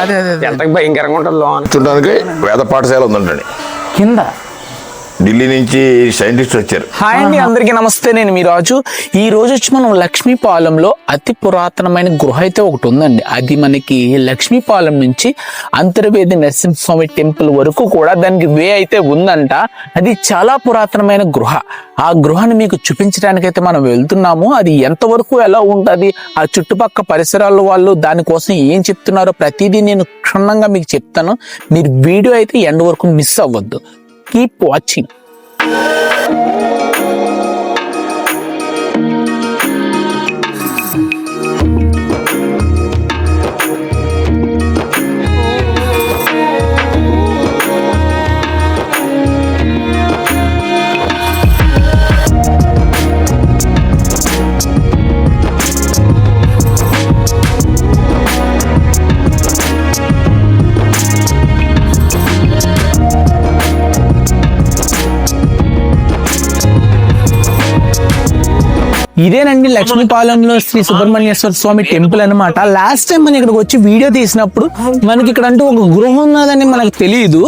అదే అదే అదే. ఎంత భయంకరంగా ఉంటుంది లోన? చూడడానికి వేద పాఠశాల ఉందండి కింద? ఢిల్లీ నుంచి సైంటిస్ట్ వచ్చారు. హాయ్ అండి అందరికీ నమస్తే నేను మీ రాజు. ఈ రోజు వచ్చి మనం లక్ష్మీపాలెంలో అతి పురాతనమైన గృహ అయితే ఒకటి ఉందండి. అది మనకి లక్ష్మీపాలెం నుంచి అంతర్వేది నరసింహస్వామి టెంపుల్ వరకు కూడా దానికి వే అయితే ఉందంట. అది చాలా పురాతనమైన గృహ. ఆ గృహాన్ని మీకు చూపించడానికి అయితే మనం వెళ్తున్నాము. అది ఎంతవరకు ఎలా ఉంటుంది? ఆ చుట్టుపక్కల పరిసరాల వాళ్ళు దానికోసం ఏం చెప్తున్నారో ప్రతిదీ నేను క్షుణ్ణంగా మీకు చెప్తాను. మీరు వీడియో అయితే ఎండ్ వరకు మిస్ అవ్వద్దు. keep watching. ఇదేనండి లక్ష్మీపాలెంలో శ్రీ సుబ్రహ్మణ్యేశ్వర స్వామి టెంపుల్ అన్నమాట. లాస్ట్ టైం మనం ఇక్కడికి వచ్చి వీడియో తీసినప్పుడు మనకి ఇక్కడ అంటూ ఒక గృహం ఉన్నదని మనకు తెలియదు.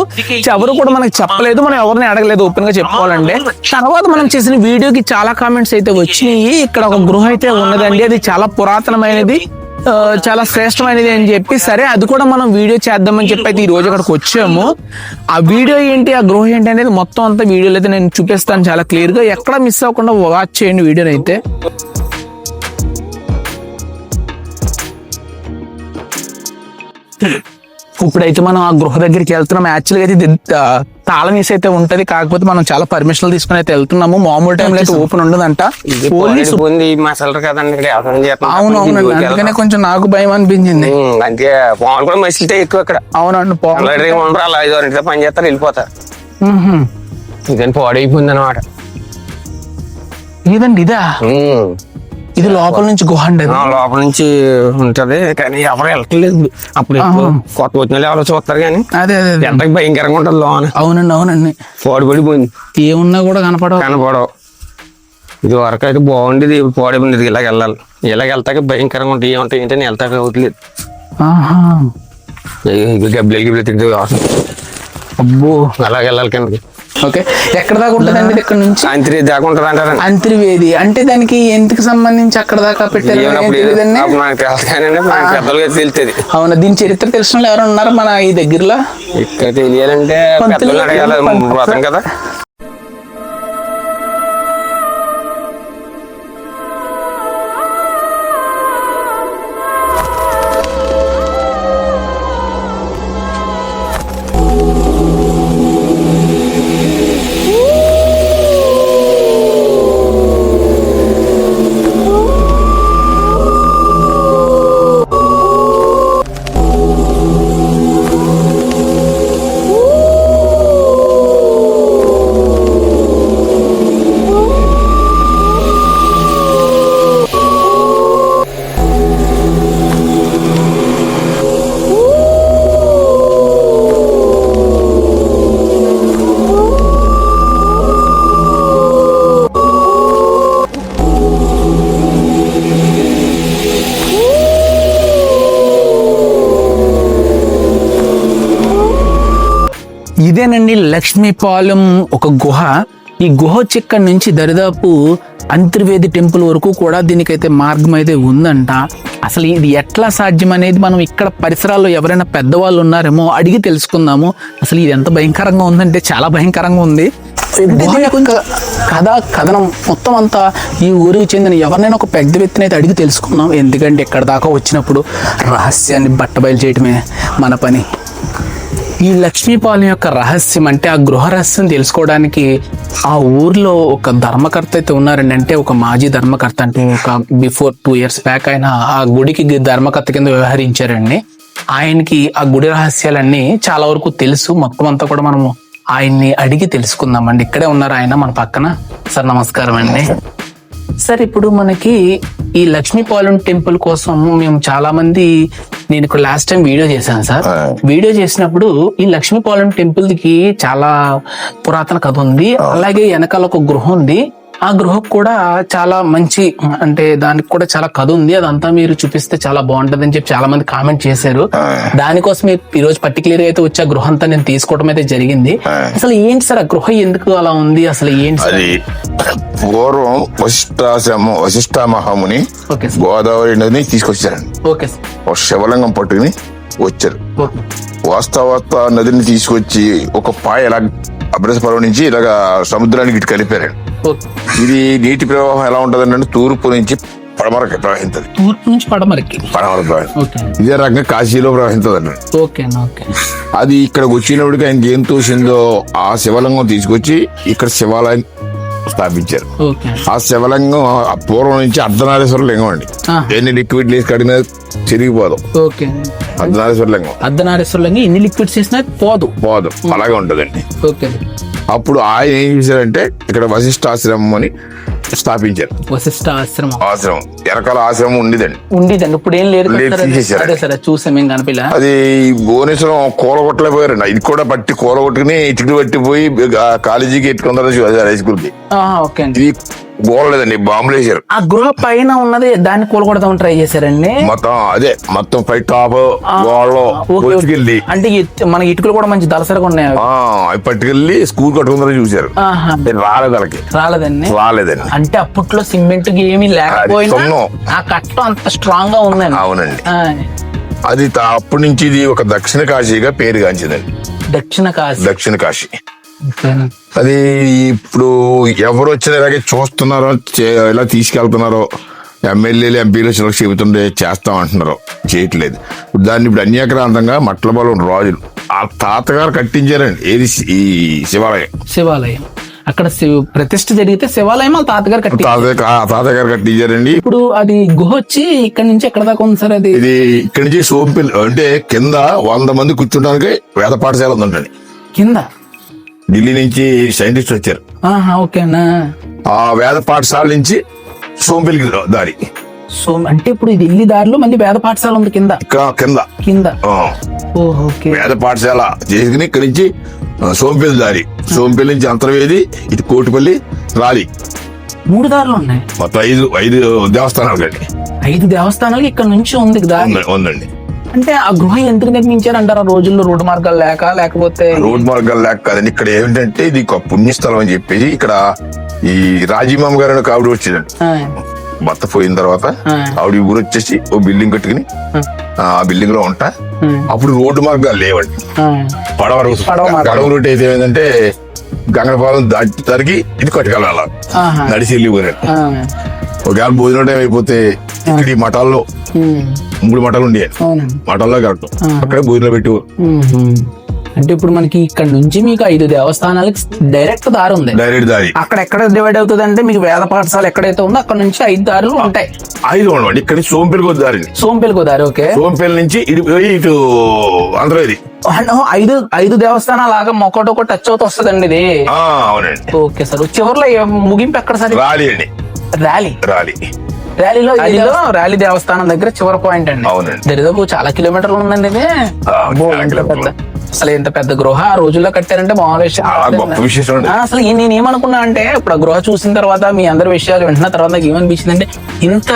ఎవరు కూడా మనకు చెప్పలేదు మనం ఎవరిని అడగలేదు ఓపెన్గా చెప్పుకోవాలంటే తర్వాత మనం చేసిన వీడియోకి చాలా కామెంట్స్ అయితే వచ్చినాయి. ఇక్కడ ఒక గృహం అయితే ఉన్నదండి. అది చాలా పురాతనమైనది. చాలా శ్రేష్టమైనది అని చెప్పి సరే అది కూడా మనం వీడియో చేద్దామని చెప్పి అయితే ఈ రోజు అక్కడికి వచ్చాము. ఆ వీడియో ఏంటి ఆ గృహ ఏంటి అనేది మొత్తం అంతా వీడియోలో అయితే నేను చూపిస్తాను చాలా క్లియర్గా. ఎక్కడ మిస్ అవ్వకుండా వాచ్ చేయండి వీడియోని అయితే. ఇప్పుడైతే మనం ఆ గృహ దగ్గరికి వెళ్తున్నాం. యాక్చువల్గా అయితే తాళం వేసి అయితే ఉంటది. కాకపోతే మనం చాలా పర్మిషన్లు తీసుకుని అయితే వెళ్తున్నాము. మామూలు టైంలో అయితే ఓపెన్ ఉండదంట. అవును అవునండి. అందుకనే కొంచెం నాకు భయం అనిపించింది. ఉమ్, అందుకే పాములు కూడా మసిలితే ఎక్కువ ఇక్కడ. అవునండి పని చేస్తారు వెళ్ళిపోతారు. మ్మ్హ్మ్. ఇదని పాడైపోయింది అనమాట ఇదండి ఇదా? ఇది లోపల నుంచి గుహ అండి. లోపల నుంచి ఉంటది కానీ ఎవరు వెళ్ళట్లేదు. అప్పుడు కొత్త వచ్చిన ఎవరో చూస్తారు కానీ అదే అదే. ఎంతకి భయంకరంగా ఉంటుంది లోన. అవునండి అవునండి. పాడు పడిపోయింది. ఏమున్నా కూడా కనపడవు. కనపడవు. ఇది వరకు అయితే బాగుండేది పాడైపోయింది ఇలాగ వెళ్ళాలి. ఇలాగ వెళ్తాక భయంకరంగా ఉంటాయి ఏముంటాయి ఏంటని వెళ్తాక అవుతలేదు. ఆహా. గబ్బిలు గిబ్బిలు తింటే. అబ్బో అలాగ వెళ్ళాలి కిందకి. ఓకే? ఎక్కడ దాకా ఉంటుందండి ఇక్కడ నుంచి? సాయంత్రి దాకా ఉంటుంది అంటారండి అంతర్వేది. అంటే దానికి ఎందుకు సంబంధించి అక్కడ దాకా పెట్టారు? తెలుస్తుంది అవునా? దీని చరిత్ర తెలిసిన వాళ్ళు ఎవరు ఉన్నారా మన ఈ దగ్గరలో? ఇక్కడ తెలియాలంటే కదా. ఇదేనండి లక్ష్మీపాలెం ఒక గుహ. ఈ గుహ వచ్చి ఇక్కడ నుంచి దరిదాపు అంతర్వేది టెంపుల్ వరకు కూడా దీనికైతే మార్గం అయితే ఉందంట. అసలు ఇది ఎట్లా సాధ్యం అనేది మనం ఇక్కడ పరిసరాల్లో ఎవరైనా పెద్దవాళ్ళు ఉన్నారేమో అడిగి తెలుసుకుందాము. అసలు ఇది ఎంత భయంకరంగా ఉందంటే చాలా భయంకరంగా ఉంది. కథ కథనం మొత్తం అంతా ఈ ఊరికి చెందిన ఎవరినైనా ఒక పెద్ద వ్యక్తిని అయితే అడిగి తెలుసుకుందాం. ఎందుకంటే ఇక్కడ దాకా వచ్చినప్పుడు రహస్యాన్ని బట్టబయలు చేయటమే మన పని. ఈ లక్ష్మీపాలెం యొక్క రహస్యం అంటే ఆ గృహ రహస్యం తెలుసుకోవడానికి ఆ ఊర్లో ఒక ధర్మకర్త అయితే ఉన్నారండి. అంటే ఒక మాజీ ధర్మకర్త అంటే ఒక బిఫోర్ టూ ఇయర్స్ బ్యాక్ ఆయన ఆ గుడికి ధర్మకర్త కింద వ్యవహరించారండి. ఆయనకి ఆ గుడి రహస్యాలన్నీ చాలా వరకు తెలుసు. మొత్తం అంతా కూడా మనము ఆయన్ని అడిగి తెలుసుకుందామండి. ఇక్కడే ఉన్నారు ఆయన మన పక్కన. సార్ నమస్కారం. అండి సార్ ఇప్పుడు మనకి ఈ లక్ష్మీపాలెం టెంపుల్ కోసం మేము చాలా మంది నేను ఇక్కడ లాస్ట్ టైం వీడియో చేశాను సార్. వీడియో చేసినప్పుడు ఈ లక్ష్మీపాలెం టెంపుల్కి చాలా పురాతన కథ ఉంది. అలాగే వెనకాల ఒక గృహం ఉంది. ఆ గృహ కూడా చాలా మంచి అంటే దానికి కూడా చాలా కథ ఉంది అదంతా మీరు చూపిస్తే చాలా బాగుంటది అని చెప్పి చాలా మంది కామెంట్ చేశారు. దానికోసం ఈ రోజు పర్టికులర్ అయితే వచ్చే గృహ అంతా నేను తీసుకోవడం అయితే జరిగింది. అసలు ఏంటి సార్ ఆ గృహ ఎందుకు అలా ఉంది? అసలు ఏంటి అది పూర్వం వశిష్టాశ్రమ వశిష్ఠ మహాముని గోదావరి నదిని తీసుకొచ్చారండి. Okay sir. ఒక శివలింగం పట్టుకుని వచ్చారు. ఓకే. వాస్తవత నదిని తీసుకొచ్చి ఒక పాయ ఇలా అభ్రసపర్వం నుంచి ఇలాగ సముద్రానికి ఇటు కలిపారండి. ఇది నీటి ప్రవాహం ఎలా ఉంటదంటే తూర్పు నుంచి పడమరకి ప్రవహించదు. తూర్పు నుంచి పడమరకి? పడమర ప్రవహించదు. ఇదే రకంగా కాశీలో ప్రవహించదండి ఓకే ఓకే అది ఇక్కడికి వచ్చినప్పటికి ఆయనకి ఏం తోసిందో ఆ శివలింగం తీసుకొచ్చి ఇక్కడ శివాలయం స్థాపించారు. ఆ శివలింగం ఆ పూర్వం నుంచి అర్ధనారీశ్వర లింగం అండి. ఎన్ని లిక్విడ్ లేసి కడిగినా చిరిగిపోదు. అర్ధనారీశ్వర లింగం. అర్ధనారీశ్వరంగా ఎన్ని లిక్విడ్స్ వేసినా పోదు. పోదు. అలాగే ఉంటదండి. అప్పుడు ఆయన ఏం చేశారంటే ఇక్కడ వశిష్ఠాశ్రమం అని స్థాపించారు. వశిష్ట ఆశ్రమం. ఆశ్రమం. ఎరకాల ఆశ్రమం ఉండేదండి. ఉండేదండి. ఇప్పుడు ఏం లేదు లేదు? తీసేశారు. అదే సరే చూసాం ఏం కనిపించలే? అది భువనేశ్వరం కూలగొట్టలేకపోయారండి. ఇది కూడా పట్టి కూలగొట్టుకుని ఇటుకు పట్టిపోయి ఆ కాలేజీకి ఎట్టుకుంటారు హై స్కూల్కి ఆహా, ఓకే అండి. ఇది గోడలేదండి బాంబులు వేసారు ఆ గృహ పైన ఉన్నది దాన్ని కూలగొడదాం ట్రై చేశారండి. మొత్తం అదే మొత్తం పై టాప్ గోడలు అంటే మన ఇటుకలు కూడా మంచి దలసరిగా ఉన్నాయి అవి. పట్టుకెళ్ళి స్కూల్ ఆహా. అది రాలేదు వాళ్ళకి. రాలేదండి. రాలేదండి. అంటే అప్పట్లో సిమెంట్ ఏమీ లేకపోయినా. ఆ కట్టం అంత స్ట్రాంగ్గా ఉందండి. అవునండి. అది అప్పటి నుంచి ఇది ఒక దక్షిణ కాశీగా పేరుగాంచిందండి దక్షిణ కాశీ. దక్షిణ కాశీ. అది ఇప్పుడు ఎవరు వచ్చినా ఇలాగే చూస్తున్నారో ఇలా తీసుకెళ్తున్నారో ఎమ్మెల్యేలు ఎంపీలు చిలక చెబుతుండే చేస్తాం అంటున్నారు చేయట్లేదు. ఇప్పుడు దాన్ని ఇప్పుడు అన్యాక్రాంతంగా మట్ల బలం రాజులు ఆ తాతగారు కట్టించారండి. ఏది ఈ శివాలయం. శివాలయం. అక్కడ శివ ప్రతిష్ఠ జరిగితే శివాలయం వాళ్ళ తాతగారు కట్టి తాతగారు కట్టించారండి. ఇప్పుడు అది గుహ వచ్చి ఇక్కడ నుంచి ఎక్కడ దాకా ఉంది సార్ అది? ఇది ఇక్కడి నుంచి సోంపిల్ అంటే కింద వంద మంది కూర్చుంటానికి వేద పాఠశాల ఉందండి కింద? ఢిల్లీ నుంచి సైంటిస్ట్ వచ్చారు. ఓకేనా? ఆ వేద పాఠశాల నుంచి సోంపిల్కి దారి. సో అంటే ఇప్పుడు ఇది ఇల్లి దారిలో మళ్ళీ వేద పాఠశాల ఉంది కింద? కింద. కింద. వేద పాఠశాల చేసుకుని ఇక్కడి నుంచి సోంపల్లి దారి. సోంపల్లి నుంచి అంతర్వేది ఇటు కోటిపల్లి రాలి. మూడు దారులు ఉన్నాయి. మొత్తం ఐదు ఐదు దేవస్థానాలు ఐదు దేవస్థానాలు ఇక్కడ నుంచి ఉంది దారి. ఉంది- ఉందండి. అంటే ఆ గృహ ఎందుకు నిర్మించారు అంటారు ఆ రోజుల్లో రోడ్డు మార్గాలు లేక? లేకపోతే రోడ్ మార్గాలు లేక కదండి ఇక్కడ ఏమిటంటే ఇది ఒక పుణ్యస్థలం అని చెప్పేసి ఇక్కడ ఈ రాజీమామ గారు అనే ఒక ఆవిడ వచ్చిందండి. భర్త పోయిన తర్వాత. ఆవిడ ఊరు వచ్చేసి ఓ బిల్డింగ్ కట్టుకుని ఆ. బిల్డింగ్లో ఉంటా. అప్పుడు రోడ్డు మార్గాలు లేవండి. పడవ. గడవ రూట్ అయితే ఏమైందంటే గంగపాలెం దాటి తరిగి ఇది కట్టుకెళ్ళాలి ఆహా, నడిచి వెళ్ళి ఊరే ఆ, ఒకవేళ భోజనం టైం అయిపోతే ఇక్కడ ఈ మఠాల్లో మూడు మఠాలు అవునండి మఠాల్లో కరెక్ట్. అక్కడే భోజనం పెట్టి. ఉమ్, అంటే ఇప్పుడు మనకి ఇక్కడ నుంచి మీకు ఐదు దేవస్థానాలకి డైరెక్ట్ దారి ఉంది. డైరెక్ట్ దారి. అక్కడ ఎక్కడ డివైడ్ అవుతుంది అంటే మీకు వేద పాఠశాల ఎక్కడైతే ఉందో అక్కడ నుంచి ఐదు దారులు ఉంటాయి. ఐదు ఉండవండి. ఇక్కడ నుంచి సోంపల్లికి ఒక దారి. సోంపేలికి దారి ఓకే. సోంపల్లి నుంచి ఇటు ఇటు ఆంధ్రవేది. ఐదు ఐదు దేవస్థానాలు లాగా ఒక్కొక్కటి టచ్ అవుతూ వస్తుందండి ఇది. అవునండి. Okay sir. చివరిలో ముగింపు ఎక్కడ సార్? రాలి అండి. ర్యాలీ. రాలి ర్యాలీలో ర్యాలీలో ర్యాలీ దేవస్థానం దగ్గర చివరి పాయింట్ అండి. దరిదాపు చాలా కిలోమీటర్లు ఉందండి ఇది. అసలు ఇంత పెద్ద గృహ ఆ రోజుల్లో కట్టారంటే మామూలు విషయం అసలు నేను ఏమనుకున్నా అంటే ఇప్పుడు ఆ గృహ చూసిన తర్వాత మీ అందరి విషయాలు వింటున్న తర్వాత నాకు ఏమనిపించింది అంటే ఇంత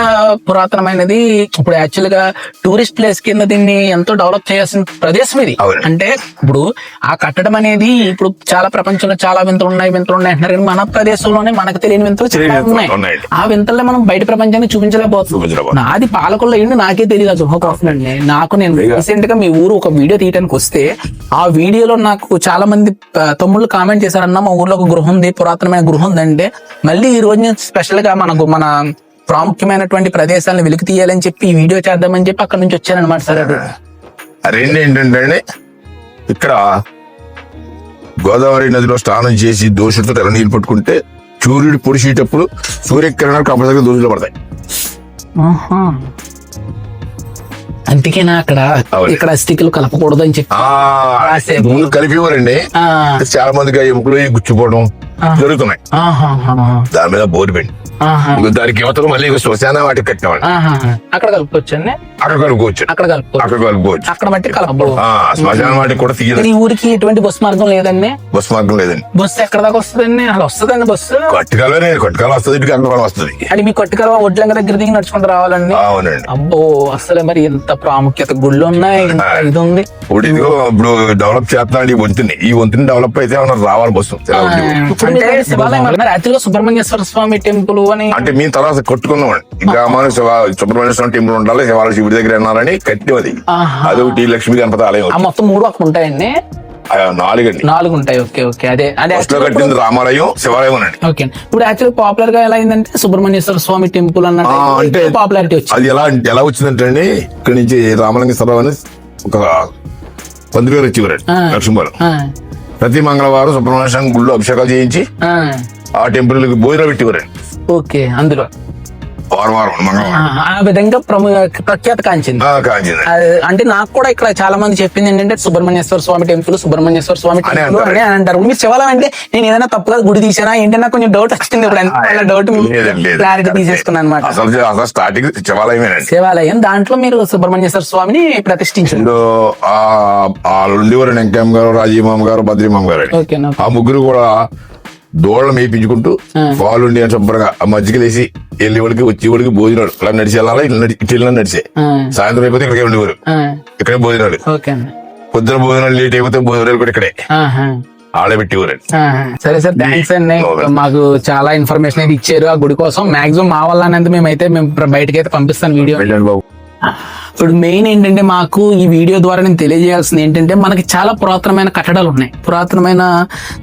పురాతనమైనది ఇప్పుడు యాక్చువల్గా టూరిస్ట్ ప్లేస్ కింద దీన్ని ఎంతో డెవలప్ చేయాల్సిన ప్రదేశం ఇది. అంటే ఇప్పుడు ఆ కట్టడం అనేది ఇప్పుడు చాలా ప్రపంచంలో చాలా వింతలు ఉన్నాయి వింతలు ఉన్నాయి అంటున్నారు. మన ప్రదేశంలోనే మనకు తెలియని వింతలు చాలా ఉన్నాయి. ఆ వింతల్లో మనం బయట ప్రపంచానికి చూపించలేకపోతున్నాం. చూపించలేకపోతున్నాం. నాది పాలకొల్లో ఏంటి నాకే తెలియదు. నాకు నేను రీసెంట్గా మీ ఊరు ఒక వీడియో తీయడానికి వస్తే ఆ వీడియోలో నాకు చాలా మంది తమ్ముళ్ళు కామెంట్ చేశారన్న మా ఊర్లో ఒక గృహం ఉంది పురాతనమైన గృహం ఉందంటే మళ్ళీ ఈ రోజు నేను స్పెషల్గా మనకు మన ప్రాముఖ్యమైనటువంటి ప్రదేశాలను వెలికి తీయాలని చెప్పి ఈ వీడియో చేద్దామని చెప్పి అక్కడ నుంచి వచ్చానన్నమాట సార్. రెండు ఏంటంటే ఇక్కడ గోదావరి నదిలో స్నానం చేసి దోషులతో తెల్ల నీళ్ళు పట్టుకుంటే సూర్యుడు పొడిచేటప్పుడు సూర్యకిరణాలు కంపల్సరిగా దోషులు పడతాయి. అందుకేనా అక్కడ. ఇక్కడ స్టిక్లు కలపకూడదు అని చెప్పి. ముందు కలిపేవారండి చాలా మందికి ఆ ఎముకలు గుచ్చిపోవడం జరుగుతున్నాయి. దాని మీద బోరు పెండి. దానికి యువతలు మళ్ళీ ఇక శ్మశాన వాటికి ఆహా. అక్కడ కలుపుకోవచ్చండి అక్కడ కలుపుకోవచ్చు. అక్కడ కలుపుకో అక్కడ కలుపుకోవచ్చు. అక్కడ మట్టి కలప ఆ, శ్మశాన వాటికి కూడా తీయదు. ఈ ఊరికి ఎటువంటి బస్సు మార్గం లేదండి? బస్ మార్గం లేదండి. బస్సు ఎక్కడ దాకా వస్తుందండి? అలా వస్తుందండి బస్సు కట్టుకాలనే కట్టుకాల వస్తుంది ఇటు కంకరం వస్తుంది. అది మీ కొట్టుకల ఒడ్లంగ దగ్గర దిగి నడుచుకుంటూ రావాలండి? అవునండి. అబ్బో అసలు మరి ఇంత ప్రాముఖ్యత. గుళ్ళు ఉన్నాయి ఇది ఉంది. ఇప్పుడు ఇదిగో ఇప్పుడు డెవలప్ చేస్తున్నాడు ఈ వంతుని. ఈ వంతుని డెవలప్ అయితే రావాలి బస్సు. అంటే శివాలయం. యాక్చువల్గా సుబ్రహ్మణ్యేశ్వర స్వామి టెంపుల్ అని. అంటే మీ తర్వాత గ్రామానికి శివ సుబ్రహ్మణ్య స్వామి టెంపుల్ ఉండాలి శివాలయ శివుడి దగ్గర ఉన్నారని కట్టి అది. అదొకటి లక్ష్మీ గణపతి ఆలయం మొత్తం మూడు అక్కడ ఉంటాయండి? ఆ, నాలుగండి. నాలుగు ఉంటాయి. Okay okay. అదే అదే కట్టింది రామాలయం శివాలయం అండి ఓకే. ఇప్పుడు యాక్చువల్ పాపులర్గా ఎలా అయిందంటే సుబ్రహ్మణ్యేశ్వర స్వామి టెంపుల్ ఆ, అంటే పాపులారిటీ వచ్చింది. అది ఎలా ఎలా వచ్చిందంటే అండి ఇక్కడి నుంచి రామలింగేశ్వరరావు అని ఒక పందిరి గారు. లక్ష్మీవారు ఆ, ప్రతి మంగళవారం సుబ్రహ్మణ్య స్వామి గుళ్ళో అభిషేకాలు చేయించి ఆ, ఆ టెంపుల్ భోజనం పెట్టేవారండి. ఓకే అందులో. ఆ, విధంగా ప్రము ప్రఖ్యాత కాంచింది. అంటే నాకు కూడా ఇక్కడ చాలా మంది చెప్పింది ఏంటంటే సుబ్రహ్మణ్యేశ్వర స్వామి టెంపుల్ సుబ్రహ్మణ్యేశ్వర స్వామి టెంపుల్. అని అంటారు. మీరు శివాలయం అంటే నేను ఏదైనా తప్పుగా గుడి తీసానా ఏంటి నాకు కొంచెం డౌట్ వచ్చింది ఇప్పుడు డౌట్. క్లారిటీ తీసేసుకున్నాను అనమాట స్టార్టింగ్ శివాలయమేనండి. శివాలయం దాంట్లో మీరు సుబ్రహ్మణ్యేశ్వర స్వామిని ప్రతిష్ఠించారు. ఆ వెంకయ్య గారు రాజీమామ గారు బద్రీమామ గారు ఆ ముగ్గురు కూడా దూడలు మేపించుకుంటూ పాలుండి అని శుభ్రంగా ఆ మజ్జిగ లేసి వెళ్ళి వాడికి వచ్చి వాడికి భోజనాలు. ఇలా నడిచి వెళ్ళాలా? ఇటు వెళ్ళినా నడిచే. సాయంత్రం అయిపోతే ఇక్కడికే ఉండేవారు. ఇక్కడే భోజనాలు. పొద్దున భోజనాలు లేట్ అయిపోతే భోజనాలు కూడా ఇక్కడే. సరే సార్ థ్యాంక్స్ అండి. మాకు చాలా ఇన్ఫర్మేషన్ అయితే ఇచ్చారు. ఆ గుడి కోసం మాక్సిమం మా వల్ల అనేది మేమైతే మేము బయటకి అయితే పంపిస్తాను వీడియో. వెళ్ళండి బాబు. ఇప్పుడు మెయిన్ ఏంటంటే మాకు ఈ వీడియో ద్వారా నేను తెలియజేయాల్సింది ఏంటంటే మనకి చాలా పురాతనమైన కట్టడాలు ఉన్నాయి. పురాతనమైన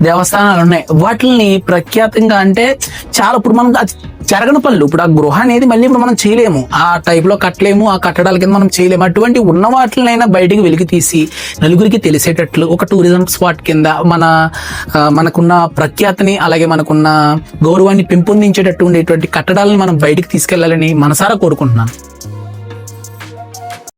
దేవస్థానాలు ఉన్నాయి. వాటిని ప్రఖ్యాతంగా అంటే చాలా ఇప్పుడు మనం జరగని పనులు. ఇప్పుడు ఆ గృహ అనేది మళ్ళీ ఇప్పుడు మనం చేయలేము. ఆ టైప్లో కట్టలేము ఆ కట్టడాల కింద మనం చేయలేము. అటువంటి ఉన్న వాటినైనా బయటికి వెలికి తీసి నలుగురికి తెలిసేటట్లు ఒక టూరిజం స్పాట్ కింద మన మనకున్న ప్రఖ్యాతిని అలాగే మనకున్న గౌరవాన్ని పెంపొందించేటట్టు ఉండేటువంటి కట్టడాలను మనం బయటికి తీసుకెళ్ళాలని మనసారా కోరుకుంటున్నాను.